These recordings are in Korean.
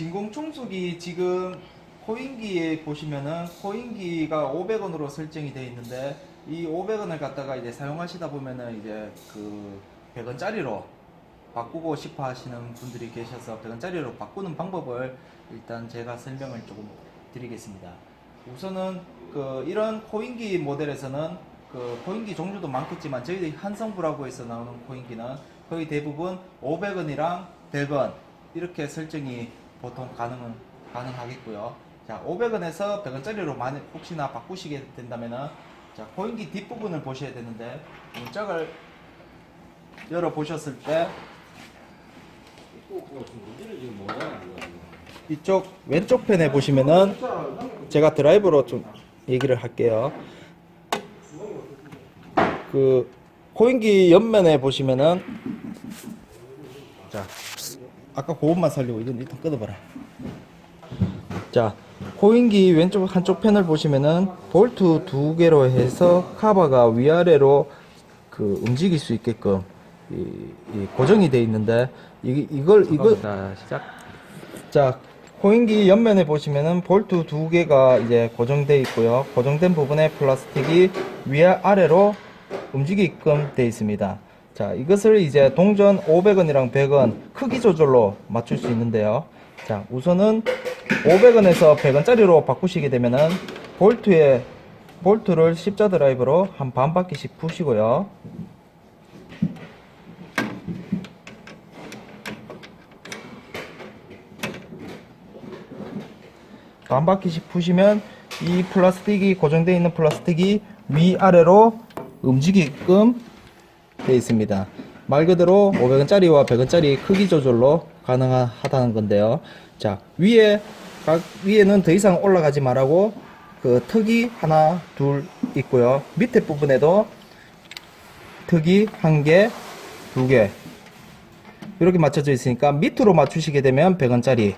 진공 청소기 지금 코인기에 보시면은 코인기가 500원으로 설정이 되어 있는데 이 500원을 갖다가 이제 사용하시다 보면은 이제 그 100원짜리로 바꾸고 싶어 하시는 분들이 계셔서 100원짜리로 바꾸는 방법을 일단 제가 설명을 조금 드리겠습니다. 우선은 그 이런 코인기 모델에서는 그 코인기 종류도 많겠지만 저희들이 한성부라고 해서 나오는 코인기는 거의 대부분 500원이랑 100원 이렇게 설정이 보통 가능은 가능하겠고요. 자, 500원에서 100원짜리로 많이 혹시나 바꾸시게 된다면은 자, 코인기 뒷부분을 보셔야 되는데 문짝을 열어 보셨을 때 이쪽 왼쪽 편에 보시면은 제가 드라이브로 좀 얘기를 할게요. 그 코인기 옆면에 보시면은 자 아까 그것만 살리고 이건 일단 끊어봐라. 자 코인기 왼쪽 한쪽 편을 보시면은 볼트 두 개로 해서 카바가 위아래로 그 움직일 수 있게끔 이, 이 고정이 돼 있는데 이, 이걸 이걸 자 시작. 자 코인기 옆면에 보시면은 볼트 두 개가 이제 고정돼 있고요. 고정된 부분에 플라스틱이 위아래로 움직이게끔 돼 있습니다 자 이것을 이제 동전 500원이랑 100원 크기 조절로 맞출 수 있는데요. 자 우선은 500원에서 100원짜리로 바꾸시게 되면은 볼트에 볼트를 십자 드라이브로 한 반 바퀴씩 푸시고요. 반 바퀴씩 푸시면 이 플라스틱이 고정되어 있는 플라스틱이 위아래로 움직이게끔 되어 있습니다. 말 그대로 500원짜리와 100원짜리 크기 조절로 가능하다는 건데요. 자, 위에, 각, 위에는 더 이상 올라가지 말라고 그 턱이 하나, 둘 있고요. 밑에 부분에도 턱이 한 개, 두 개. 이렇게 맞춰져 있으니까 밑으로 맞추시게 되면 100원짜리,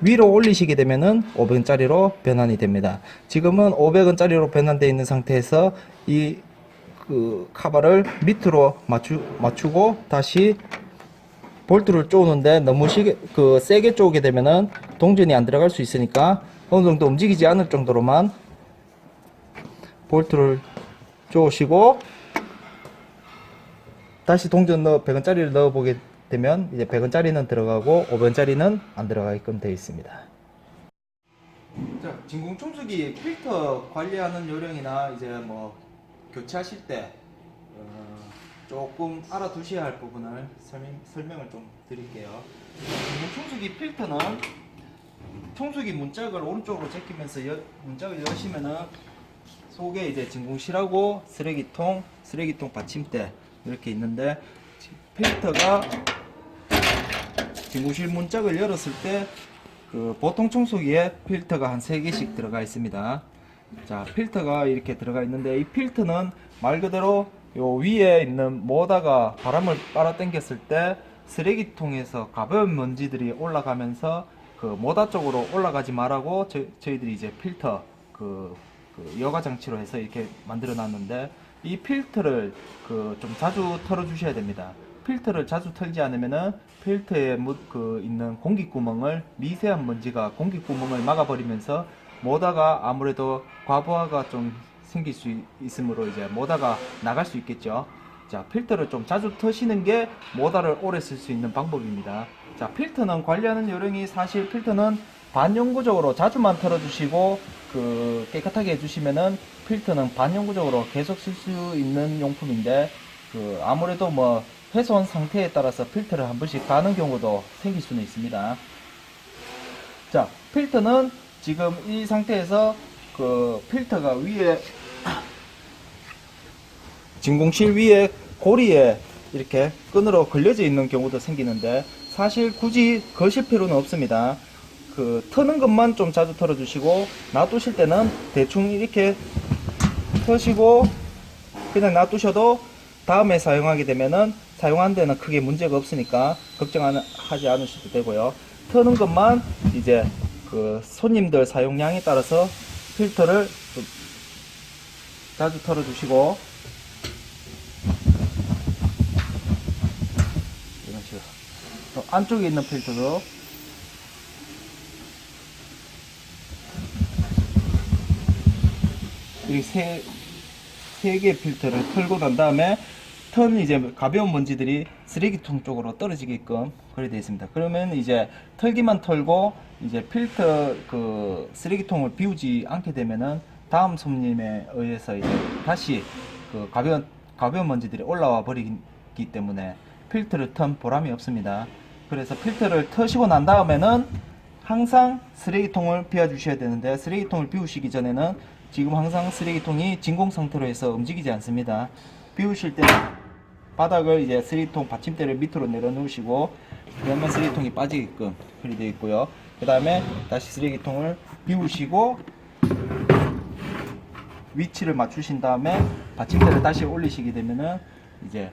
위로 올리시게 되면은 500원짜리로 변환이 됩니다. 지금은 500원짜리로 변환되어 있는 상태에서 이 그 카바를 밑으로 맞추, 맞추고 다시 볼트를 쪼는데 너무 시게, 그 세게 쪼게 되면은 동전이 안 들어갈 수 있으니까 어느 정도 움직이지 않을 정도로만 볼트를 쪼시고 다시 동전 넣어 100원짜리를 넣어 보게 되면 이제 100원짜리는 들어가고 500원짜리는 안 들어가게끔 되어 있습니다. 자, 진공 청소기 필터 관리하는 요령이나 이제 뭐 교체하실 때 어, 조금 알아두셔야 할 부분을 설명, 설명을 좀 드릴게요. 청소기 필터는 청소기 문짝을 오른쪽으로 제끼면서 여, 문짝을 여시면은 속에 이제 진공실하고 쓰레기통, 쓰레기통 받침대 이렇게 있는데 필터가 진공실 문짝을 열었을 때 그 보통 청소기에 필터가 한 3개씩 들어가 있습니다. 자, 필터가 이렇게 들어가 있는데 이 필터는 말 그대로 요 위에 있는 모다가 바람을 빨아 당겼을 때 쓰레기통에서 가벼운 먼지들이 올라가면서 그 모다 쪽으로 올라가지 말라고 저, 저희들이 이제 필터 그, 그 여과 장치로 해서 이렇게 만들어 놨는데 이 필터를 그 좀 자주 털어 주셔야 됩니다. 필터를 자주 털지 않으면은 필터에 묻, 그 있는 공기 구멍을 미세한 먼지가 공기 구멍을 막아버리면서 모다가 아무래도 과부하가 좀 생길 수 있- 있으므로 이제 모다가 나갈 수 있겠죠. 자, 필터를 좀 자주 터시는 게 모다를 오래 쓸 수 있는 방법입니다. 자, 필터는 관리하는 요령이 사실 필터는 반영구적으로 자주만 털어주시고 그 깨끗하게 해주시면은 필터는 반영구적으로 계속 쓸 수 있는 용품인데 그 아무래도 뭐 훼손 상태에 따라서 필터를 한 번씩 가는 경우도 생길 수는 있습니다. 자, 필터는 지금 이 상태에서 그 필터가 위에 진공실 위에 고리에 이렇게 끈으로 걸려져 있는 경우도 생기는데 사실 굳이 거실 필요는 없습니다. 그 터는 것만 좀 자주 털어 주시고 놔두실 때는 대충 이렇게 터시고 그냥 놔두셔도 다음에 사용하게 되면은 사용한 데는 크게 문제가 없으니까 걱정하지 않으셔도 되고요. 터는 것만 이제 그 손님들 사용량에 따라서 필터를 자주 털어주시고. 이런 식으로. 또 안쪽에 있는 필터도. 이세세개 필터를 털고 난 다음에 턴 이제 가벼운 먼지들이 쓰레기통 쪽으로 떨어지게끔 되어 있습니다. 그러면 이제 털기만 털고 이제 필터 그 쓰레기통을 비우지 않게 되면은 다음 손님에 의해서 이제 다시 그 가벼운 가벼운 먼지들이 올라와 버리기 때문에 필터를 턴 보람이 없습니다. 그래서 필터를 터시고 난 다음에는 항상 쓰레기통을 비워 주셔야 되는데 쓰레기통을 비우시기 전에는 지금 항상 쓰레기통이 진공 상태로 해서 움직이지 않습니다. 비우실 때는 바닥을 이제 쓰레기통 받침대를 밑으로 내려놓으시고 그러면 쓰레기통이 빠지게끔 그리 되어 있고요. 그 다음에 다시 쓰레기통을 비우시고 위치를 맞추신 다음에 받침대를 다시 올리시게 되면은 이제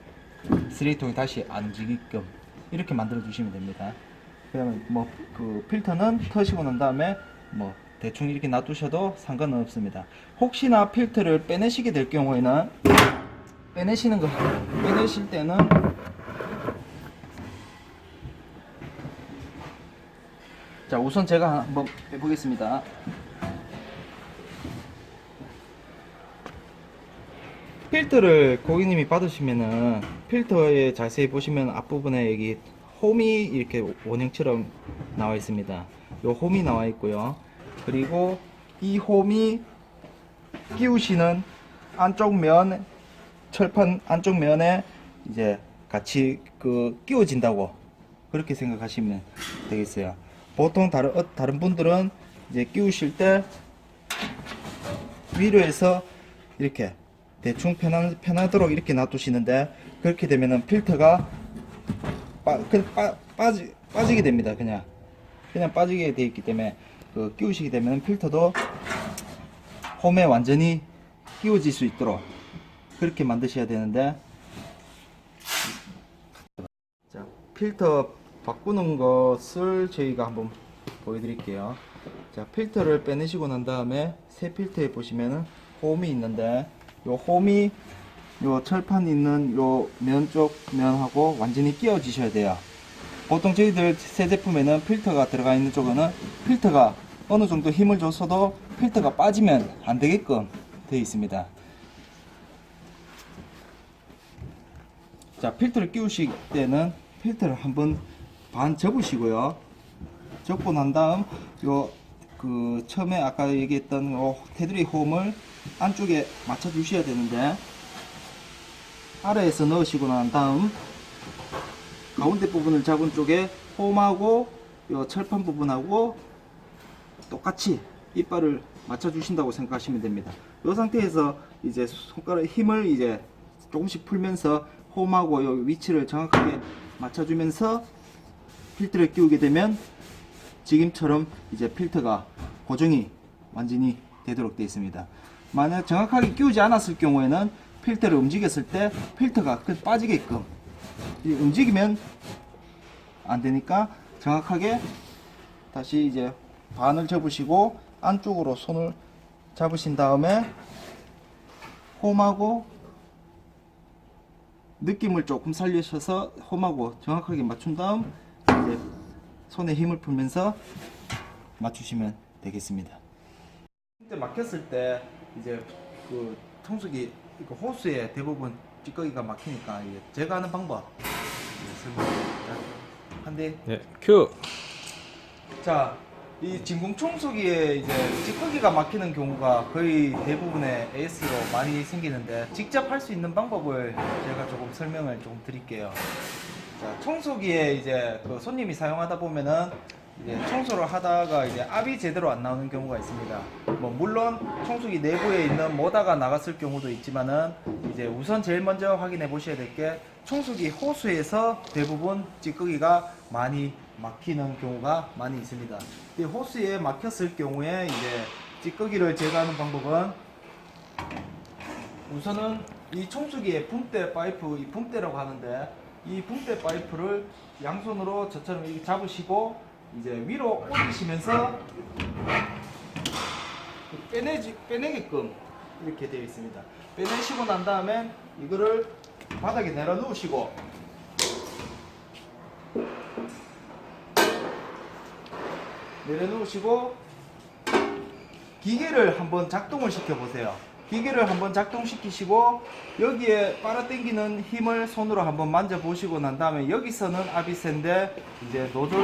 쓰레기통이 다시 안 움직이게끔 이렇게 만들어 주시면 됩니다. 그러면 뭐 그 필터는 터시고 난 다음에 뭐 대충 이렇게 놔두셔도 상관은 없습니다. 혹시나 필터를 빼내시게 될 경우에는 빼내시는 거 빼내실 때는 자 우선 제가 한번 해보겠습니다. 필터를 고객님이 받으시면은 필터에 자세히 보시면 앞부분에 여기 홈이 이렇게 원형처럼 나와 있습니다. 요 홈이 나와 있고요. 그리고 이 홈이 끼우시는 안쪽 면 철판 안쪽 면에 이제 같이 그 끼워진다고 그렇게 생각하시면 되겠어요. 보통 다른 어, 다른 분들은 이제 끼우실 때 위로 해서 이렇게 대충 편한, 편하도록 이렇게 놔두시는데 그렇게 되면은 필터가 빠, 그냥 빠, 빠지, 빠지게 됩니다. 그냥 그냥 빠지게 돼 있기 때문에 그 끼우시게 되면 필터도 홈에 완전히 끼워질 수 있도록 그렇게 만드셔야 되는데. 자 필터 바꾸는 것을 저희가 한번 보여드릴게요. 자 필터를 빼내시고 난 다음에 새 필터에 보시면은 홈이 있는데 요 홈이 요 철판 있는 요 면 쪽 면하고 완전히 끼워지셔야 돼요. 보통 저희들 새 제품에는 필터가 들어가 있는 쪽은 필터가 어느 정도 힘을 줬어도 필터가 빠지면 안 되게끔 되어 있습니다 자 필터를 끼우실 때는 필터를 한번 반 접으시고요 접고 난 다음 요 그 처음에 아까 얘기했던 요 테두리 홈을 안쪽에 맞춰 주셔야 되는데 아래에서 넣으시고 난 다음 가운데 부분을 잡은 쪽에 홈하고 요 철판 부분하고 똑같이 이빨을 맞춰 주신다고 생각하시면 됩니다. 이 상태에서 이제 손가락 힘을 이제 조금씩 풀면서 홈하고 요 위치를 정확하게 맞춰주면서 필터를 끼우게 되면 지금처럼 이제 필터가 고정이 완전히 되도록 되어 있습니다. 만약 정확하게 끼우지 않았을 경우에는 필터를 움직였을 때 필터가 그 빠지게끔 이 움직이면 안 되니까 정확하게 다시 이제 반을 접으시고 안쪽으로 손을 잡으신 다음에 홈하고 느낌을 조금 살리셔서 홈하고 정확하게 맞춘 다음 이제 손에 힘을 풀면서 맞추시면 되겠습니다. 그때 막혔을 때 이제 그 청소기 그 호스에 대부분 찌꺼기가 막히니까 이제 제가 하는 방법 설명드립니다. 한대 네, 큐. 자, 이 진공 청소기에 이제 찌꺼기가 막히는 경우가 거의 대부분의 AS로 많이 생기는데 직접 할 수 있는 방법을 제가 조금 설명을 좀 드릴게요. 자, 청소기에 이제 그 손님이 사용하다 보면은 이제 청소를 하다가 이제 압이 제대로 안 나오는 경우가 있습니다. 뭐 물론 청소기 내부에 있는 모다가 나갔을 경우도 있지만은 이제 우선 제일 먼저 확인해 보셔야 될 게 청소기 호스에서 대부분 찌꺼기가 많이 막히는 경우가 많이 있습니다. 이 호스에 막혔을 경우에 이제 찌꺼기를 제거하는 방법은 우선은 이 청소기의 붐대 파이프, 이 붐대라고 하는데 이 붐대 파이프를 양손으로 저처럼 이렇게 잡으시고 이제 위로 올리시면서 빼내지 빼내게끔 이렇게 되어 있습니다. 빼내시고 난 다음에 이거를 바닥에 내려 놓으시고 내려놓으시고 기계를 한번 작동을 시켜 보세요. 기계를 한번 작동시키시고 여기에 빨아당기는 힘을 손으로 한번 만져보시고 난 다음에 여기서는 압이 센데 이제 노즐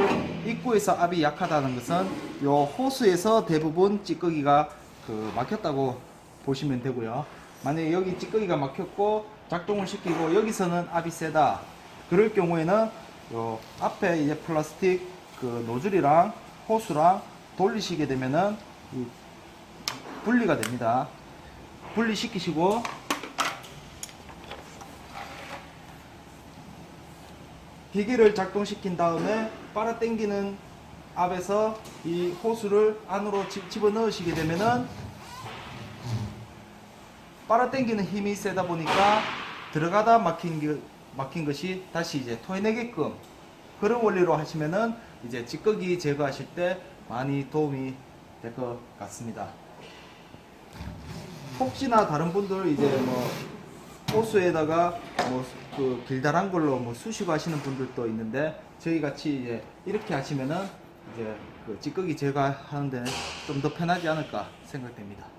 입구에서 압이 약하다는 것은 요 호스에서 대부분 찌꺼기가 그 막혔다고 보시면 되고요. 만약에 여기 찌꺼기가 막혔고 작동을 시키고 여기서는 압이 세다. 그럴 경우에는 요 앞에 이제 플라스틱 그 노즐이랑 호스랑 돌리시게 되면은 이 분리가 됩니다. 분리시키시고 기계를 작동시킨 다음에 빨아 당기는 압에서 이 호스를 안으로 집- 집어넣으시게 되면은 빨아 당기는 힘이 세다 보니까 들어가다 막힌, 게- 막힌 것이 다시 이제 토해내게끔 그런 원리로 하시면은 이제 찌꺼기 제거하실 때 많이 도움이 될 것 같습니다. 혹시나 다른 분들 이제 뭐 호수에다가 뭐 그 길다란 걸로 뭐 수시고 하시는 분들도 있는데 저희 같이 이제 이렇게 하시면은 이제 그 찌꺼기 제거하는데 좀 더 편하지 않을까 생각됩니다.